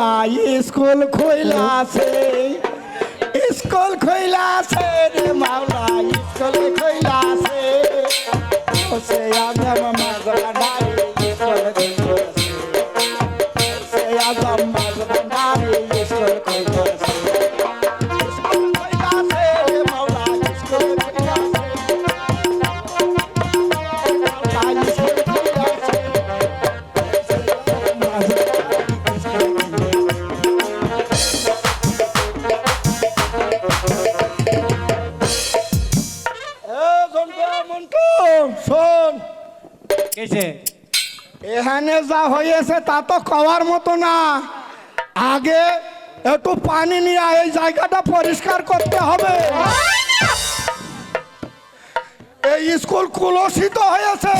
মাওলা স্কুল আছে স্কুল খইলাছে রে মাওলা, স্কুল খইলাছে। সে আজম মজদারি স্কুল খইলাছে। সে আজম মজদারি স্কুল খইলাছে। যা তা তো কওয়ার মতো না। আগে একটু পানি নিয়ে এই জায়গাটা পরিষ্কার করতে হবে। এই স্কুল কুলসিত হয়েছে।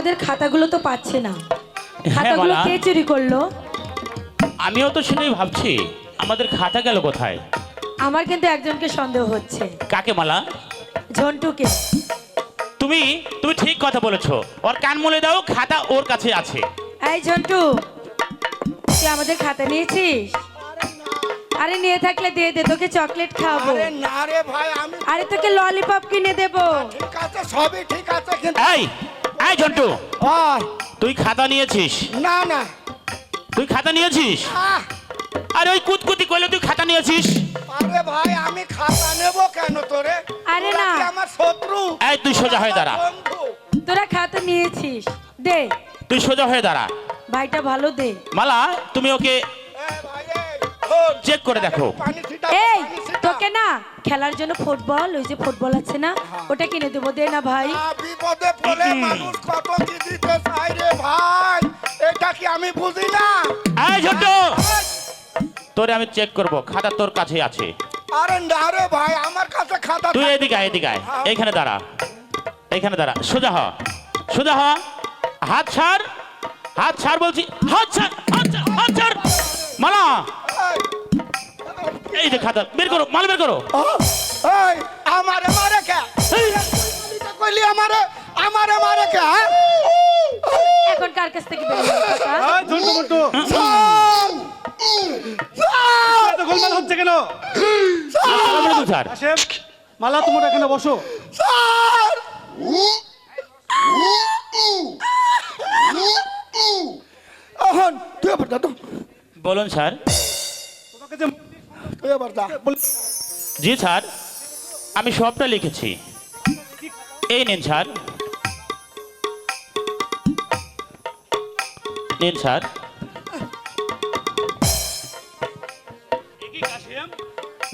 আমাদের খাতাগুলো তো পাচ্ছে না। হ্যাঁ খাতাগুলো কে চুরি করল? আমিও তো সেটাই ভাবছি আমাদের খাতা গেল কোথায়? আমার কিন্তু একজনকে সন্দেহ হচ্ছে। কাকে মালা ঝন্টুকে। তুমি তুমি ঠিক কথা বলেছ। ওর কান মলে দাও খাতা ওর কাছে আছে। এই ঝন্টু তুই আমাদের খাতা নিয়েছিস? আরে নিয়ে থাকলে দিয়ে দে তোকে চকলেট খাওয়াবো। আরে না রে ভাই আমি আরে তোকে ললিপপ কিনে দেবো। ঠিক আছে সবই ঠিক আছে কিন্তু এই এই ঝন্টু ওই, তুই খাতা নিয়েছিস? না না। তুই খাতা নিয়েছিস? আহ, আরে ওই কুতকুতি কইলে তুই খাতা নিয়েছিস? আরে ভাই আমি খাতা নেব কেন তোরে? আরে তোরা না। কি আমার শত্রু? এই তুই সোজা হয়ে দাঁড়া। আমার বন্ধু। তোরা খাতা নিয়েছিস। দে। তুই সোজা হয়ে দাঁড়া। ভাইটা ভালো দে। মালা তুমি ওকে ভাই, চেক করে দেখো। এই তোকে না খেলার জন্য ফুটবল ওই যে ফুটবল আছে না ওটা কিনে দেবো দে না ভাই। বিপদে পড়লে মানুষ কত কি দিতে চাই রে ভাই? এটা কি আমি বুঝি না? এই ঝন্টু তোরে আমি চেক করব খাতা তোর কাছে আছে। আরে না রে ভাই আমার কাছে খাতা তুই এদিকে আয় এদিকে আয়। এইখানে দাঁড়া। এইখানে দাঁড়া। সোজা হ। সোজা হ। হাত ছাড়। হাত ছাড় বলছি। হাত ছাড় হাত ছাড় হাত ছাড়। মালা! এই, যে খাতা বের করো মাল বের করো এই, আমারে মারে কে এই, কইলি আমারে আমারে মারে কে হ্যাঁ? এখন কার কাছ থেকে বেরোলো খাতা? ঝন্টু মন্টু! এত গোলমাল হচ্ছে কেন স্যার মালা তোমরা এখানে বসো! এখন তুই তো বলুন স্যার তোমাকে যা জি স্যার। আমি সবটা লিখেছি। এই নিন স্যার। নিন স্যার।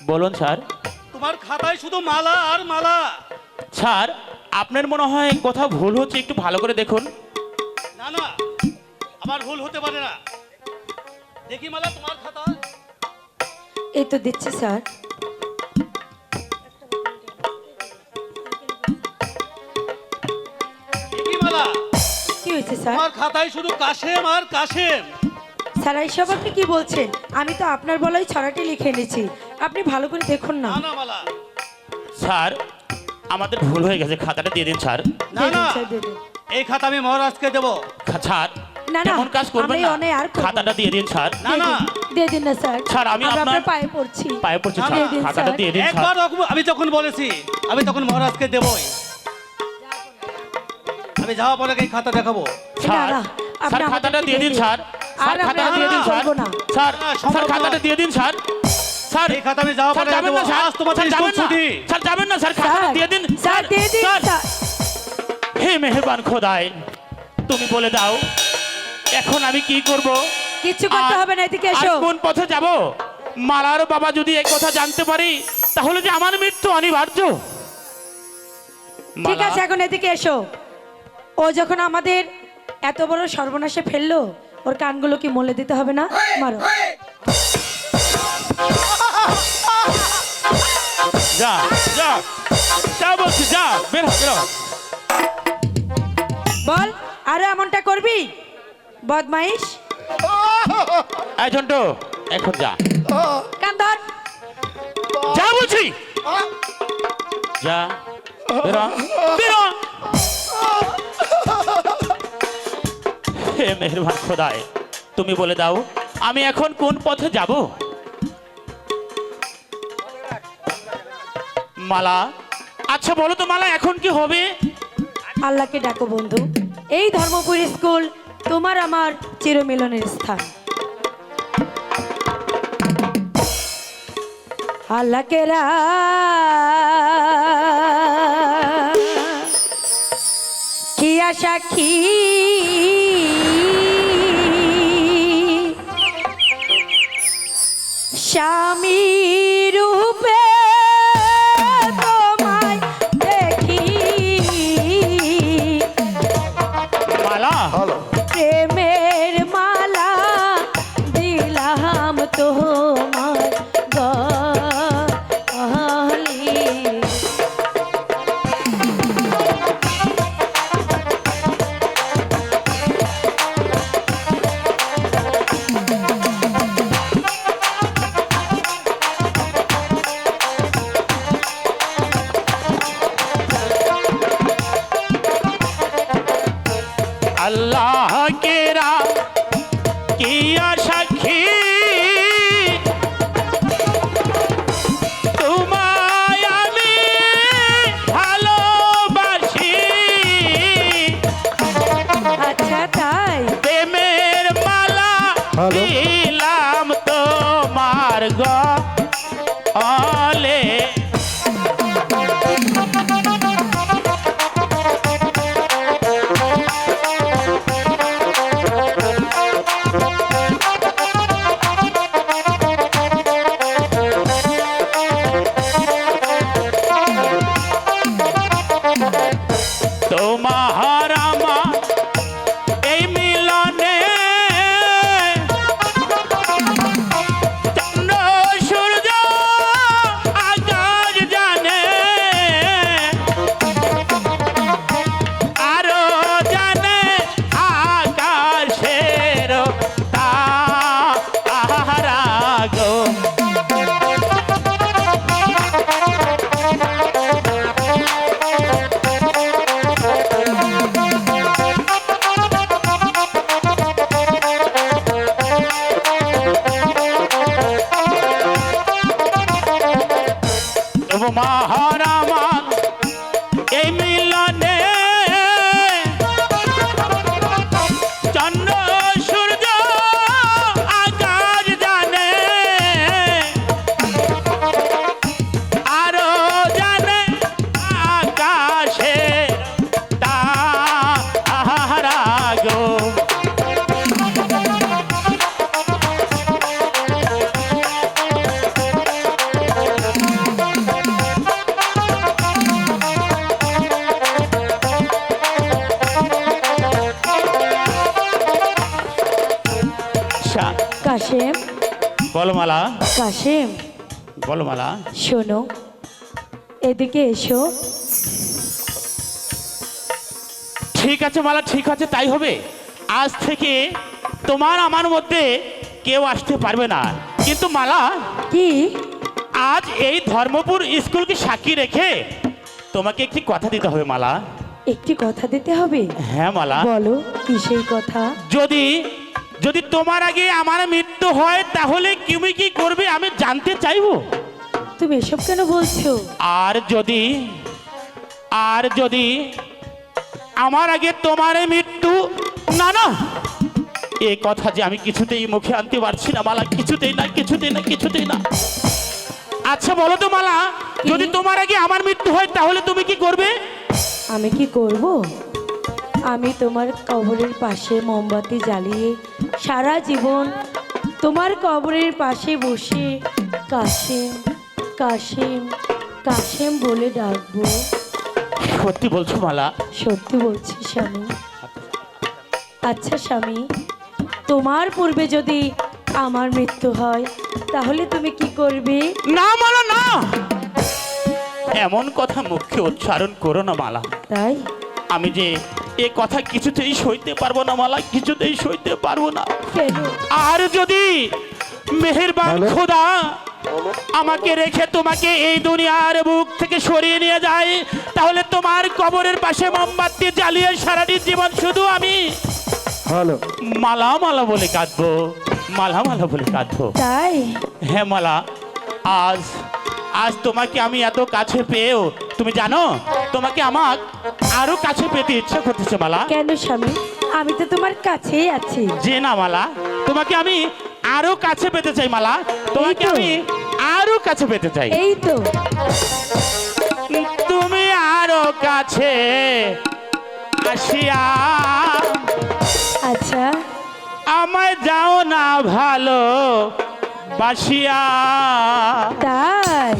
বলুন স্যার। তোমার খাতায় শুধু মালা আর মালা। স্যার আপনার মনে হয় কোথাও ভুল হচ্ছে? একটু ভালো করে দেখুন। না না আমার ভুল হতে পারে না। দেখি মালা তোমার খাতা এই তো দিচ্ছি স্যার। কি হয়েছে স্যার? তোমার খাতায় শুধু কাশেম আর কাশেম। স্যার এইসব আপনি কি বলছেন? আমি তো আপনার বলাই ছড়াটি লিখে এনেছি। আপনি ভালো করে দেখুন না। না মালা। স্যার আমাদের ভুল হয়ে গেছে খাতাটা দিয়ে দিন স্যার। না এই খাতা আমি মহারাজকে দেবো। খা- স্যার না, না, এমন কাজ করবেন না? আর করব খাতাটা দিয়ে দিন স্যার। না না। দিয়ে দিন না স্যার। স্যার, আমি আপনার- পায়ে পড়ছি। পায়ে পড়ছে দিয়ে দিন, খাতাটা দিয়ে দিন একবার আমি যখন বলেছি আমি তখন মহারাজকে দেবই। আমি যাওয়া পরে এই খাতা দেখাবো। স্যার স্যার খাতাটা দিয়ে দিন স্যার। স্যার খাতাটা দিয়ে দিন স্যার। স্যার স্যার খাতাটা দিয়ে দিন স্যার। স্যার এই খাতা আমি যাওয়া পরে যাবেন না স্যার। তোমাদের স্কুল ছুটি। স্যার যাবেন না স্যার। খাতাটা দিয়ে দিন স্যার দিয়ে দিন স্যার। স্যার। হে মেহেরবান খোদায় তুমি বলে দাও এখন আমি কি করব? কিচ্ছু করতে হবে না এদিকে এসো। কোন পথে যাব? মালার বাবা যদি এই কথা জানতে পারি তাহলে যে আমার মৃত্যু অনিবার্য। ঠিক আছে এখন এদিকে এসো। ও যখন আমাদের এত বড় সর্বনাশে ফেলল ওর কানগুলো কি মলে দিতে হবে না? মারো! যা যা। যা বলছি যা। বের বের। বল আরও এমনটা করবি? বদমাইশ। এই ঝন্টু এখন যা। কান্দর যা বলছি। যা। বের। বের। হে মেহরবান খোদায় তুমি বলে দাও আমি এখন কোন পথে যাব? মালা। আচ্ছা বলো তো মালা এখন কি হবে? আল্লাহকে ডাকো বন্ধু। এই ধর্মপুর স্কুল তোমার আমার চিরমিলনের স্থান। আল্লাহকে কিয়া সাক্ষী স্বামী রূপে তোমার মহারামান বলো মালা কাশেম। বলো মালা শোনো এদিকে এসো। ঠিক আছে মালা ঠিক আছে তাই হবে। আজ থেকে তোমার আমার মধ্যে কেউ আসতে পারবে না। কিন্তু মালা কি? আজ এই ধর্মপুর স্কুলকে সাক্ষী রেখে তোমাকে একটি কথা দিতে হবে মালা। একটি কথা দিতে হবে? হ্যাঁ মালা। বলো কি সেই কথা? যদি যদি তোমার আগে আমার হয় তাহলে তুমি কি করবে? আমি জানতে চাইব। তুমি এসব কেন বলছো? আর যদি আর যদি আমার আগে তোমার মৃত্যু না না এ কথা যে আমি কিছুতেই মুখে আনতে পারছি না মালা কিছুতেই না কিছুতেই না কিছুতেই না। আচ্ছা বলো তো মালা যদি তোমার আগে আমার মৃত্যু হয় তাহলে তুমি কি করবে? আমি কি করব? আমি তোমার কবরের পাশে মোমবাতি জ্বালিয়ে সারা জীবন তোমার কবরের পাশে বসে কাশেম কাশেম কাশেম বলে ডাকবো। সত্যি বলছো মালা? সত্যি বলছি স্বামী। আচ্ছা স্বামী তোমার পূর্বে যদি আমার মৃত্যু হয় তাহলে তুমি কি করবে? না মালা না! এমন কথা মুখে উচ্চারণ করো না মালা। তাই? আমি যে এ কথা কিছুতেই সইতে পারব না মালা কিছুতেই সইতে পারব না। আর যদি মেহেরবান খোদা আমাকে রেখে তোমাকে এই দুনিয়ার বুক থেকে সরিয়ে নিয়ে যায় তাহলে তোমার কবরের পাশে মোমবাতি জ্বালিয়ে সারাটি জীবন শুধু আমি। হ্যালো। মালা মালা বলে কাঁদবো মালা মালা বলে কাঁদবো। তাই? হ্যাঁ মালা আজ আজ তোমাকে আমি এত কাছে পেয়েও তুমি জানো? তোমাকে আমার আরও কাছে পেতে ইচ্ছা করতেছে মালা। কেন স্বামী? আমি তো তোমার কাছেই আছি। যে না মালা। তোমাকে আমি আরও কাছে পেতে চাই মালা। তোমাকে এই তো। আমি আরও কাছে পেতে চাই। এই তো। তুমি আরও কাছে আসিয়া আচ্ছা। আমায় যাও না ভালো। বাসিয়া তাই।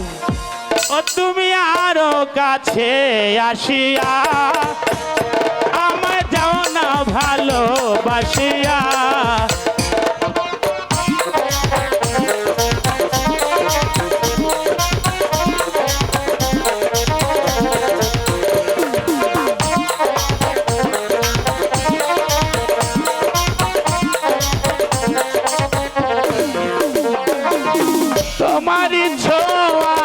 ও তুমি আরও কাছে আসিয়া আমার যাও না ভালো বাসিয়া তোমার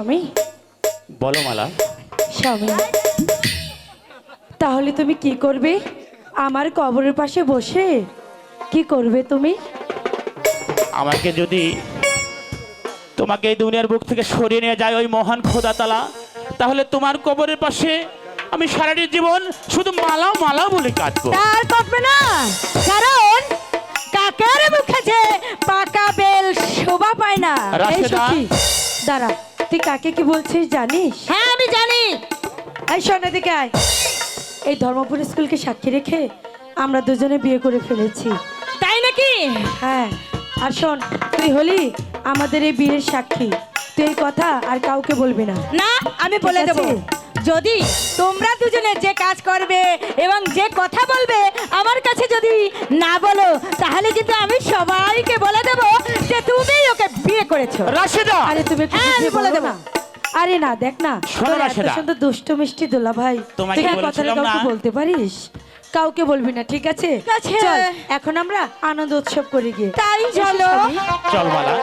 স্বামী? বলো মালা। স্বামী তাহলে তুমি কি করবে? আমার কবরের পাশে বসে কি করবে তুমি? আমাকে যদি তোমাকে এই দুনিয়ার বুক থেকে সরিয়ে নিয়ে যায় ওই মহান খোদা তালা তাহলে তোমার কবরের পাশে আমি সারাটি জীবন শুধু মালা মালা বলে কাটবো তার করবে না কারণ কাকের মুখে যে পাকা বেল শোভা পায় না। দাঁড়া। তুই কাকে কি বলছিস জানিস? হ্যাঁ আমি জানি। এই শোন এদিকে আয়। এই ধর্মপুর স্কুলকে সাক্ষী রেখে আমরা দুজনে বিয়ে করে ফেলেছি। তাই নাকি? হ্যাঁ আর শোন তুই হলি আমাদের এই বিয়ের সাক্ষী। তুই এই কথা আর কাউকে বলবি না। না আমি বলে দেবো? যদি তোমরা দুজনে যে কাজ করবে এবং যে কথা বলবে আমার কাছে যদি না বলো তাহলে কিন্তু আমি সবাইকে বলে দেবো যে তুমি ওকে বিয়ে করেছ। রাশেদা! আরে তুমি হ্যাঁ, আমি বলে দেবো। না। আরে না দেখ না শোনো রাশেদা। সুন্দর দুষ্ট মিষ্টি দোলা ভাই তোমাকে তুই কথাটা কাউকে না? বলতে পারিস? কাউকে বলবি না ঠিক আছে? চল এখন আমরা আনন্দ উৎসব করি গিয়ে। তাই চলো। চল মালা।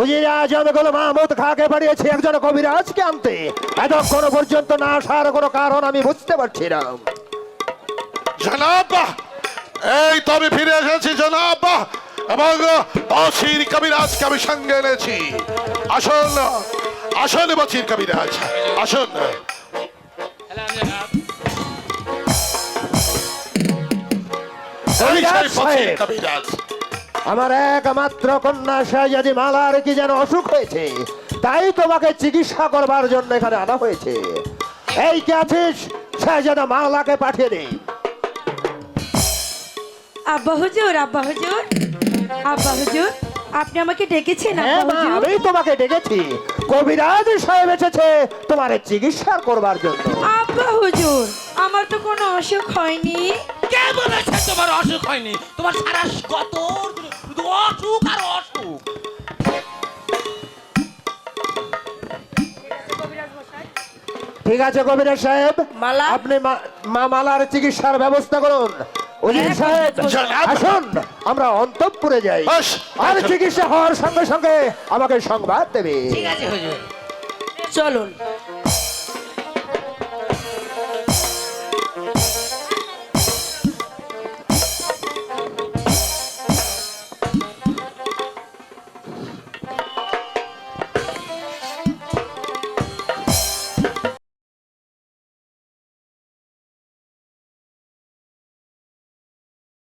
উজিরা জনগুলো মাহমুদ খাকে পাঠিয়েছে একজন কবিরাজকে আনতে। এতক্ষণ পর্যন্ত না আসার কোনো কারণ আমি বুঝতে পারছি না জনাব এই তো আমি ফিরে এসেছি জনাব এবং অসির কবিরাজকে আমি সঙ্গে এনেছি। আসুন আসুন বসির কবিরাজ আসুন। কবিরাজ। আমার একমাত্র কন্যা শাহজাদি মালার কি যেন অসুখ হয়েছে? তাই তোমাকে চিকিৎসা করবার জন্য এখানে আনা হয়েছে। এই কে আছিস? শাহজাদা মালাকে পাঠিয়ে দে। আব্বা হুজুর আব্বা হুজুর আব্বা হুজুর আপনি আমাকে ডেকেছেন হ্যাঁ আব্বা মা হুজুর? আমি তোমাকে ডেকেছি। কবিরাজ সাহেব এসেছে তোমার চিকিৎসা করবার জন্য। আব্বা হুজুর আমার তো কোনো অসুখ হয়নি। কে বলেছে তোমার অসুখ হয়নি? তোমার সারা কত শুধু অসুখ আর অসুখ। ঠিক আছে কবিরাজ সাহেব। মালা? আপনি মা- মালার চিকিৎসার ব্যবস্থা করুন। উজির সাহেব জনাব। আসুন আমরা অন্তঃপুরে যাই। আর চিকিৎসা হওয়ার সঙ্গে সঙ্গে আমাকে সংবাদ দেবে। চলুন।